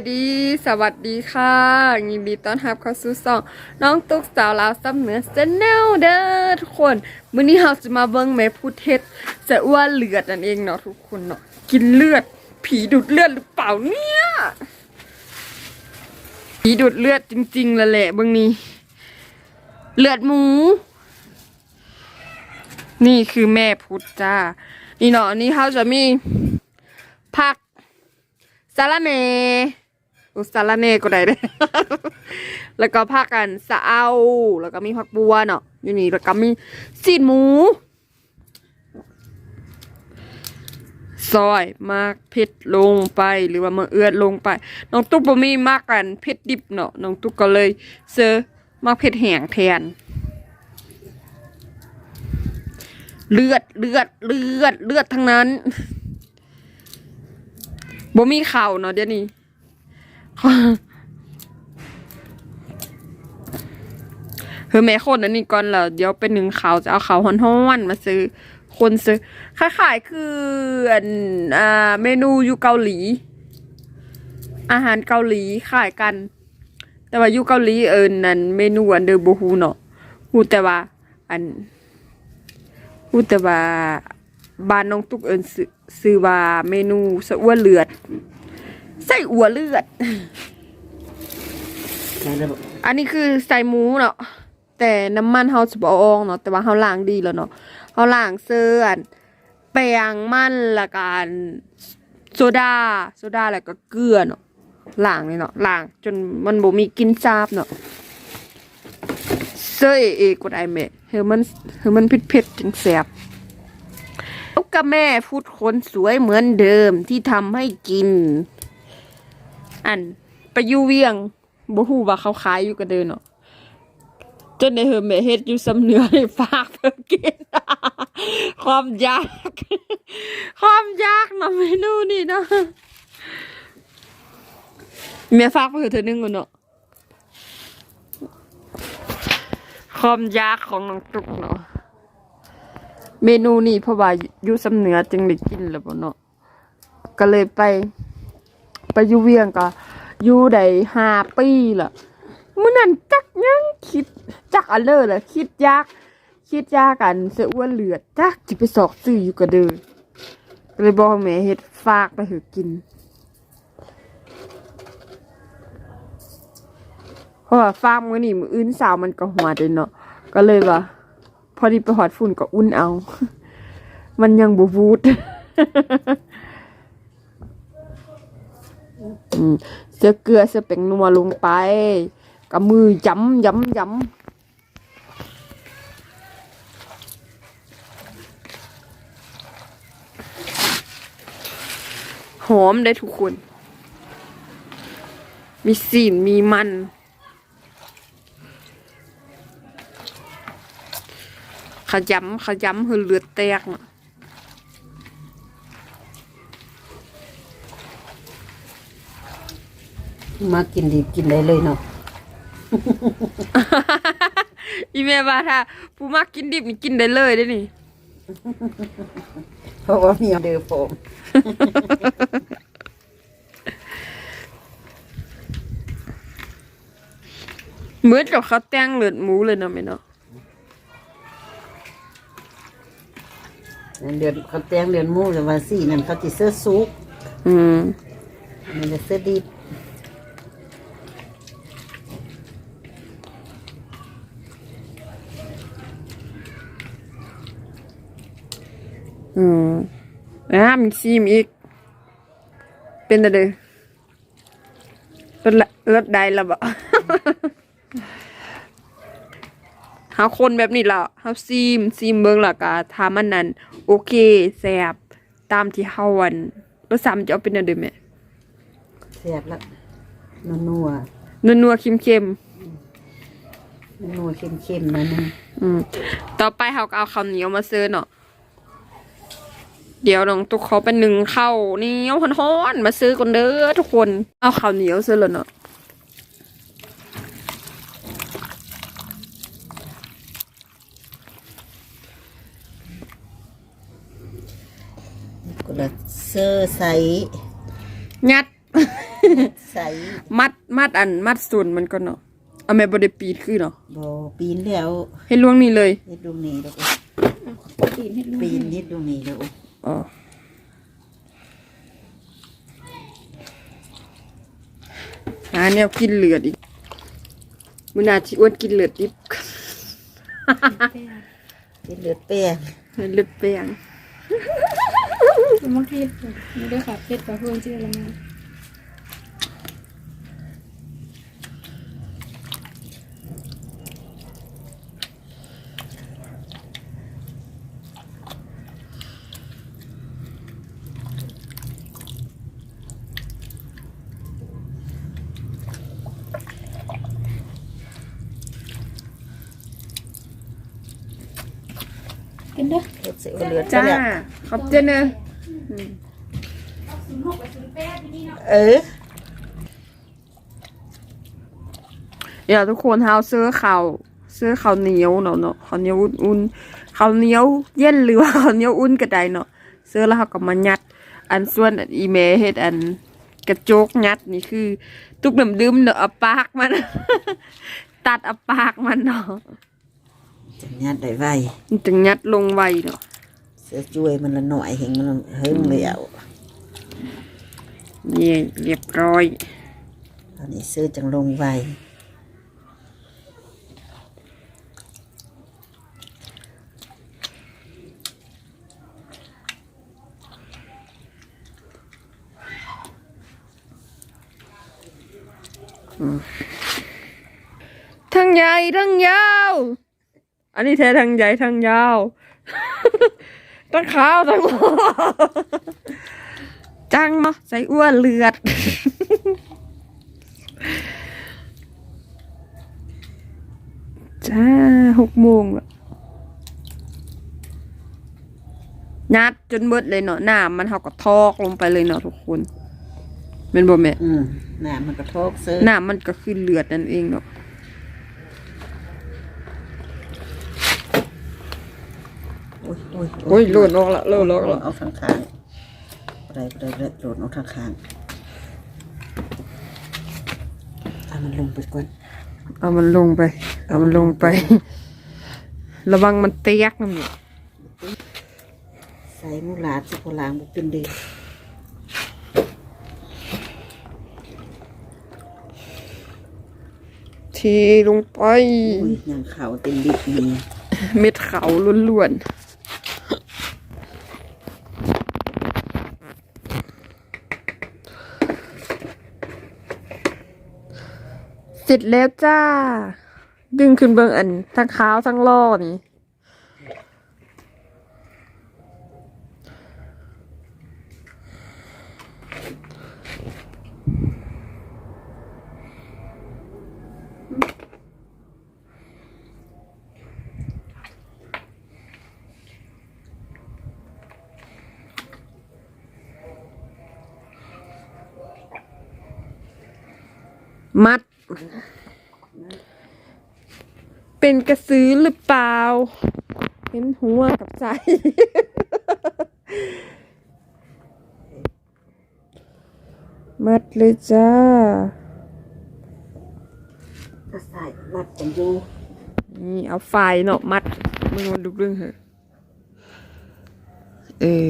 ายดี สวัสดีค่ะยินดีต้อนรับเข้าสู่ช่องน้องตุ๊กสาวลาวซับเหนือเซนแนลเด้อทุกคนมื้อนี้เราจะมาเบิ่งแม่พูดเท็จจะอ้วนเลือดนั่นเองเนาะทุกคนเนาะกินเลือด ผีดูดเลือดหรือเปล่าเนี่ยผีดูดเลือดจริงๆล้วแหละเบิ่งนี้เลือดหมู นี่คือแม่พุทธจ้า นี่เนาะอันนี่เขาจะมีผักสาระเน อุยสาระเน่ก็ได้เลยแล้วก็ผักกันสะเอาแล้วก็มีผักบัวเนาะอยู่นี่แล้วก็มีซีนหมู ซอยมากเผ็ดลงไปหรือว่ามาเอือดลงไป น้องตุ๊กบ่มีมากกันเผ็ดดิบเนาะน้องตุ๊กก็เลยเซอร์มากเผ็ดแห้งแทนเลือดเลือดเลือดเลือดทั้งนั้นบ่มีเข่าเนาะเดี๋ยวนี้ เฮ้ยแม่คนอันนี้ก่อนแล้วเดี๋ยวเป็นหนึ่งขาวจะเอาขาวฮ้อนๆมาซื้อ คนซื้อคล้ายๆคืออันอ่าเมนูอยู่เกาหลี อาหารเกาหลีขายกัน แต่ว่าอยู่เกาหลีเอิญนั่นเมนูอันเดอร์บูฮูเนาะฮูแต่ว่า อันพูแต่ว่าบ้านน้องตุ๊กเอิญซื้อซื้อว่าเมนูสะอ้วนเลือด ใส่อัวเลือด ได้แล้วบอกอันนี้คือใส่หมูเนาะแต่น้ำมันเฮาสิบ่เอาออกเนาะแต่ว่าเฮาล้างดีแล้วเนาะเฮาล้างเสื้ออันแป้งมันและกันโซดาโซดาแล้วก็เกลือเนาะล้างนี่เนาะล้างจนมันบ่มีกลินซาบเนาะเสื้อเอเอกดไอแม่เฮามันเฮามันเผ็ดๆจังแซ่บลูกกับแม่พูดคนสวยเหมือนเดิมที่ทำให้กิน อันไปอยู่เวียงบ่ฮู้ว่าเขาขายอยู่กระเดินเนาะจนในเฮอแม่เฮ็ดอยู่สำเนือให้ฝากเพิ่นกินความยาก ความยากเนาะเมนูนี่เนาะแม่ฝากไปเถอเธอนึงก่อนเนาะความยากของน้องตุกเนาะเมนูนี่เพราะว่าอยู่สำเนือจึงได้กินแล้วบ่เนาะก็เลยไป ไปอยู่เวียงก็อยู่ได้ห้าปีละมื่อนั้นจักยังคิดจักอันเลอร์ละคิดยากคิดยากกันเสืออ้วนเหลือดจักจิไปสอกซื้ออยู่กระเดินเลยบอกแม่เฮ็ดฝากไปเถือกินเพราะว่าฝากมื้อนี้มื้ออื่นสาวมันก็หัวเด้เนาะก็เลยว่า พอดีไปหอดฝุ่นก็อุ่นเอา มันยังบ่วูด อืม เสื้อเกลือเสื้อเป็งนัวลงไปกับมือย้ำย้ำย้ำหอมได้ทุกคน มีสีนมีมันขยำขยำคือเลือดแตกนาะ มากินดีกินได้เลยเนาะ อีเมลว่าถ้าผู้มักกินดิบนี่กินได้เลยได้นี่ เพราะว่ามีเดือผมเหมือนกับเขาแต่งเลือดหมูเลยเนาะแม่เนาะเดือนเขาแตงเดือนหมูแต่ว่าสี่นั่นเขาจิเสื้อซุกอืม มันจะเสื้อดิบ อืมนะมีซีมอีก เป็นอะไรรถละรถใดละบ่หาคนแบบนี้ละเฮาซีมซีมเบิ่งและก็ถามมันนั้นโอเคแซ่บตามที่เฮาวันรสซ้ำจะเอาเป็นอันเดิมแม่แซ่บละนัวนัวนัวๆเค็มๆนัวเค็มเค็มๆนะนึงอืมต่อไปเขาก็เอาข้าวเหนียวมาซื้อเนาะ เดี๋ยวน้องตุกเขาเป็นหนึ่งข้าวเหนียวฮ้อนๆมาซื้อกันเด้อทุกคน เอาข้าวเหนียวซื้อเลยเนาะก็ละเสื้อใสงัด ใส่มัดมัดอันมัดส่วนมันก็เนาะเอาแม่บ่ได้ปีดคือเนาะบ่ปีนแล้วให้ล่วงนี่เลยเฮ็ดดวงนี้แล้วก็ปีนให้ลูกปีนเฮ็ดดวงนี้แล้วอ๋อ หาแนวกินเลือดอีกมื้อหน้าสิอ้วนกินเลือดดิบเฮ็ดเลือดแป้งเลือดแป้งบางทีมีด้วยค่ะเพชรกับเพื่อนชื่ออะไรนะ เด้อเฮ็ดใส่เลือดจ้า แล้วขอบใจเนอะเออ เดี๋ยวทุกคนเฮาซื้อข้าวซื้อข้าวเหนียวเนาะเนาะข้าวเหนียวอุ่นๆข้าวเหนียวเย็นหรือว่าข้าวเหนียวอุ่นก็ได้เนาะซื้อแล้วเฮาก็มายัด อันส่วนอันอีเมเฮ็ดอันกระโจกยัดนี่คือ ตุกน้ำดื่มเนาะเอาปากมัน ตัดเอาปากมันเนาะ จังยัดได้ไวมันจึงยัดลงไวเนาะเสือช่วยมันละหน่อยเห็นมันเฮิมแล้วนี่เรียบร้อยอันนี้ซื้อจังลงไวทั้งใหญ่ทั้งยาว อันนี้แท้ทั้งใหญ่ทั้งยาวทั้งขาวทั้งจังเนาะใส่อ้วนเลือด จ้าหกโมงแล้วยัดจนเบิดเลยเนาะน้ำมันเขาก็ทอกลงไปเลยเนาะทุกคนเป็นบ่แม่อืมน้ำมันก็ทอกซื้อน้ำมันก็คือเลือดนั่นเองเนาะ โอ้ยโอ้ยโอ้ยหล่นออกละหล่นออกละเอาข้างข้างอะไรอะไรอะไรหล่นเอาข้างข้างเอามันลงไปก่อนเอามันลงไป เอามันลงไป ระวังมันเตียกนะเนี่ยใส่มูหลาดสิโบราณบุเป็นเดีทีลงไปโอ้ยยังเขาเต็มดิบมีเม็ดขาวล้วนๆ ร็จแล้วจ้า ดึงขึ้นเบิงอัน ทั้งขาวทั้งล่อนี่มัด เป็นกระสือหรือเปล่า เห็นหัวกับใจ มัดเลยจ้าก็ใส่มัดกันอยู่นี่เอาไฟเนาะมัดมึงมันดูเรื่องเหอะเออ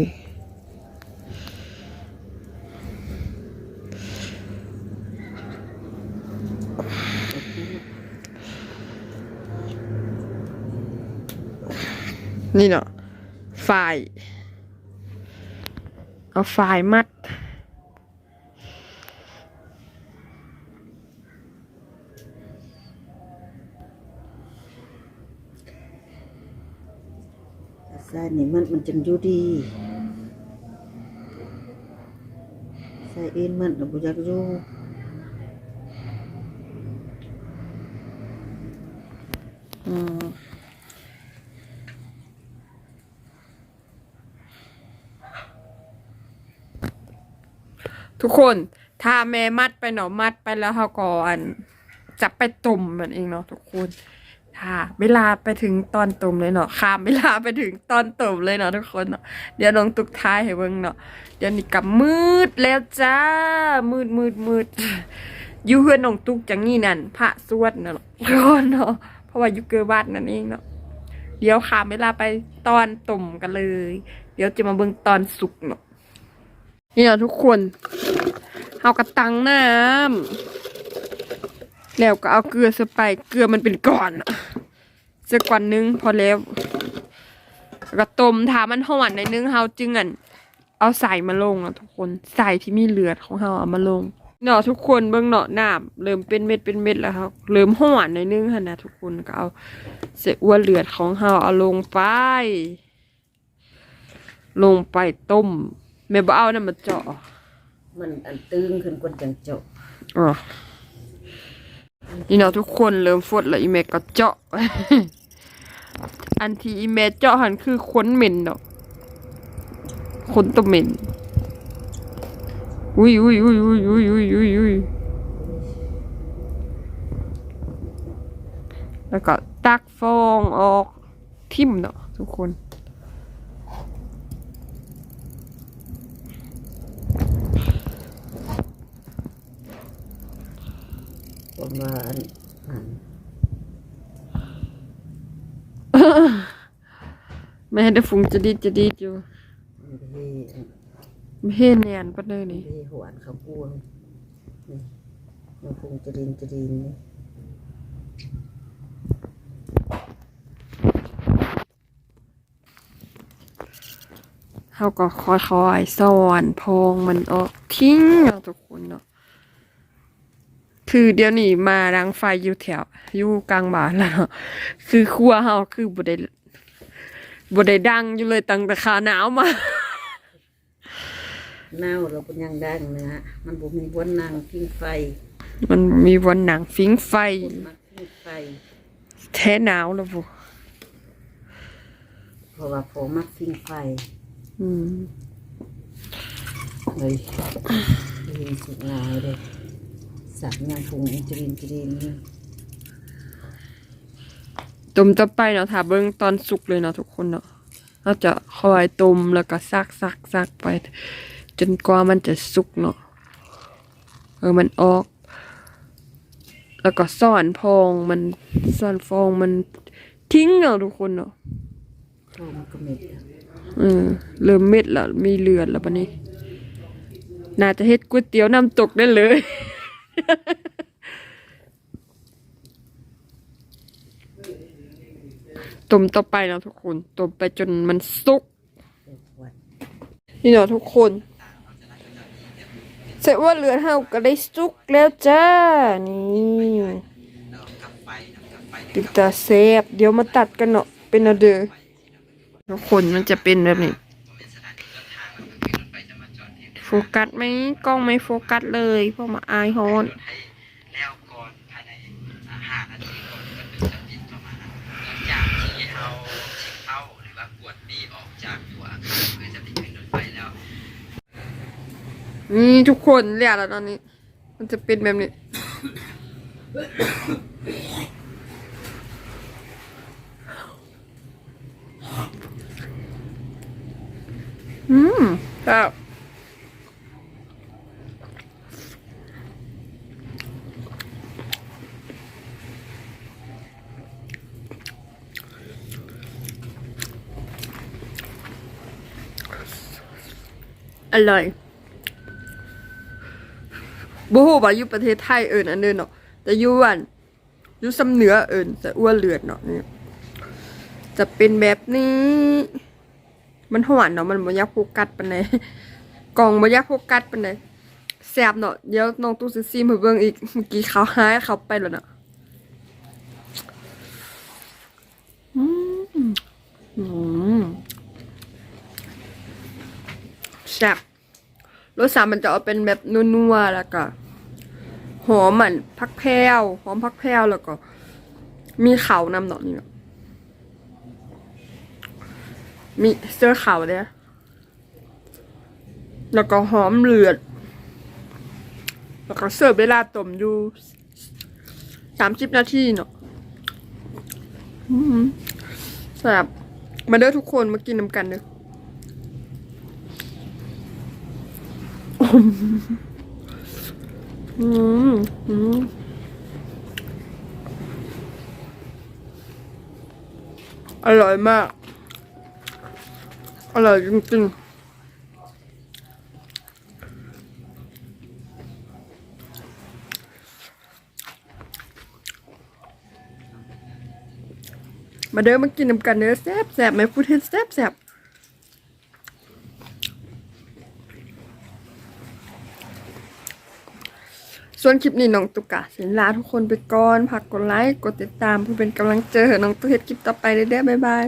นี่เนาะไฟเอาไฟมัด ใส่นี่มันมันจังอยู่ดีใส่เอ็นมันเราบุอยากอยู่อืม ทุกคนถ้าแม่มัดไปเนาะมัดไปแล้วเขาก่อนจับไปตุ่มมันเองเนาะทุกคนค่ะเวลาไปถึงตอนตุ่มเลยเนาะข้ามเวลาไปถึงตอนตุ่มเลยเนาะทุกคนเนาะเดี๋ยวน้องตุกท้ายให้เบิ่งเนาะเดี๋ยวนี้กับมืดแล้วจ้า มืดมืดมืดอยู่เฮือนน้องตุกจังงี้นั่นพระสวดเนาะทุกคนเนาะเพราะว่ายู่เกิดวัดนั่นเองเนาะเดี๋ยวข้ามเวลาไปตอนตุ่มกันเลย เดี๋ยวจะมาเบิ่งตอนสุกเนาะ เนาะทุกคน เอากระตังน้ำแล้วก็เอาเกลือสไปเกลือมันเป็นก้อนอะกวันหนึงพอแล้วก็ต้มถามันหวานในนึงเฮาจึงอันเอาใส่มาลงอะทุกคนใส่ที่มีเลือดของเฮาเอามาลงเนาะทุกคนเบิ่งเนาะน้ำเริ่มเป็นเม็ดเป็นเม็ดแล้วครับเริ่มหวานในนึงหั่นะทุกคนก็เอาเสอ้วนเลือดของเฮาเอาลงไป ลงไปต้ม แม่บ่เอาน้ำมาเจาะมันอันตึงขึ้นกว่าจังเจาะอ๋อนี่เนาะทุกคนเริ่มฟดแล้วอีเมก็เจาะ อันที่อีเมเจาะหันคือขนเหม็นเนาะขนตัวเหม็นอุ้ยอุ้ยอุ้ยอุ้ยอุ้ยอุ้ยอุ้ยอุ้ยแล้วก็ตักฟองออกทิ่มเนาะทุกคน ประ มาณอันไม่ให้ได้ฟุงจะดีดจะดีดอยู่ที่ไม่เห็นแนนปะเลยนี่ที่หวานข้าวกวงนี่มันคงจะดินจะดินนี่เขาก็ค่อยๆสอนพองมันออกทิ้งเนาะทุกคนเนาะ คือเดี๋ยวนี้มาดังไฟอยู่แถวอยู่กลางบ้านแล้วเนาะคือครัวเฮาคือบ่ได้บ่ได้ดังอยู่เลยตั้งแต่ขาหนาวมาเน่าเราก็ยังดังนะฮะมันบ่มีวันนางพิงไฟ มันมีวันหนังฟิงไฟคนมักพิงไฟ แท้หนาวแล้วบ่เพราะว่าผมมักพิงไฟ อืมเลยยินสุดงายเลย สักงานคงจะดินจะดินนี่ต้มต่อไปเนาะถ้าเบิ่งตอนสุกเลยเนาะทุกคนเนาะเราจะคอยต้มแล้วก็ซักซักซักไป จนกว่ามันจะสุกเนาะเออมันออก แล้วก็ซ่อนพองมันซ่อนฟองมันทิ้งเนาะทุกคนเนาะโอ้มันก็เม็ดอะเออเริ่มเม็ดแล้วมีเลือดแล้วปะนี้น่าจะเฮ็ดก๋วยเตี๋ยวน้ำตกได้เลย ต้มต่อไปนะทุกคนต้มไปจนมันสุก นี่เนาะทุกคนเสร็จว่าเลือดเฮาก็ได้สุกแล้วจ้า นี่ติดตาเซฟเดี๋ยวมาตัดกันเนาะเป็นเอาเด้อทุกคนมันจะเป็นแบบนี้ ฟกัสไหมกล้องไม่โฟกัสเลยเพราะมาอายฮอนแล้วก่อนภายในห้านาทีก่อนก็จะติดประมาณนั้นหลังจากที่เราเช็คเข้าหรือว่ากวดดีออกจากตัวเพื่อจะไปขึ้นรถไฟแล้วนี่ทุกคนเรียกแล้วตอนนี้ มันจะเป็นแบบนี้อืมครับ อร่อยบ่ฮู้ว่าอยู่ประเทศไทยเอิ้นอันเด้อเนาะแต่อยู่อันอยู่สำเหนือเอิ้นแต่อ้วนเลือดเนาะนี่จะเป็นแบบนี้ มันหวานเนาะมันบ่ยากโฟกัสปานใดกล่องบ่ยากโฟกัสปานใดแซ่บเนาะเดี๋ยวน้องตู้สิซิมให้เบิ่งอีกเมื่อกี้เขาหายเขาไปแล้วเนาะอืมอืม แซ่บรสชาติมันจะเอาเป็นแบบนัวๆแล้วก็ หอมมันพักแพรวหอมพักแพรวแล้วก็ มีเขานำเนาะนี่เนาะมีเสื้อขาวเนี่ยแล้วก็หอมเลือด แล้วก็เสิร์ฟเวลาต้มอยู่สามสิบนาทีเนาะแซ่บมาเด้อทุกคนมากินน้ำกันเด้อ อืมอืมอร่อยมาก อร่อยจริงๆมาเด้อมากินน้ำกันเด้อแซ่บแซ่บไหมพูดเห็นแซ่บแซ่บ ส่วนคลิปนี้น้องตุกกะสิลาทุกคนไปก่อนฝากกดไลค์กดติดตามเพื่อเป็นกำลังใจอน้องตุกเฮ็ดคลิปต่อไปเด้อบ๊ายบาย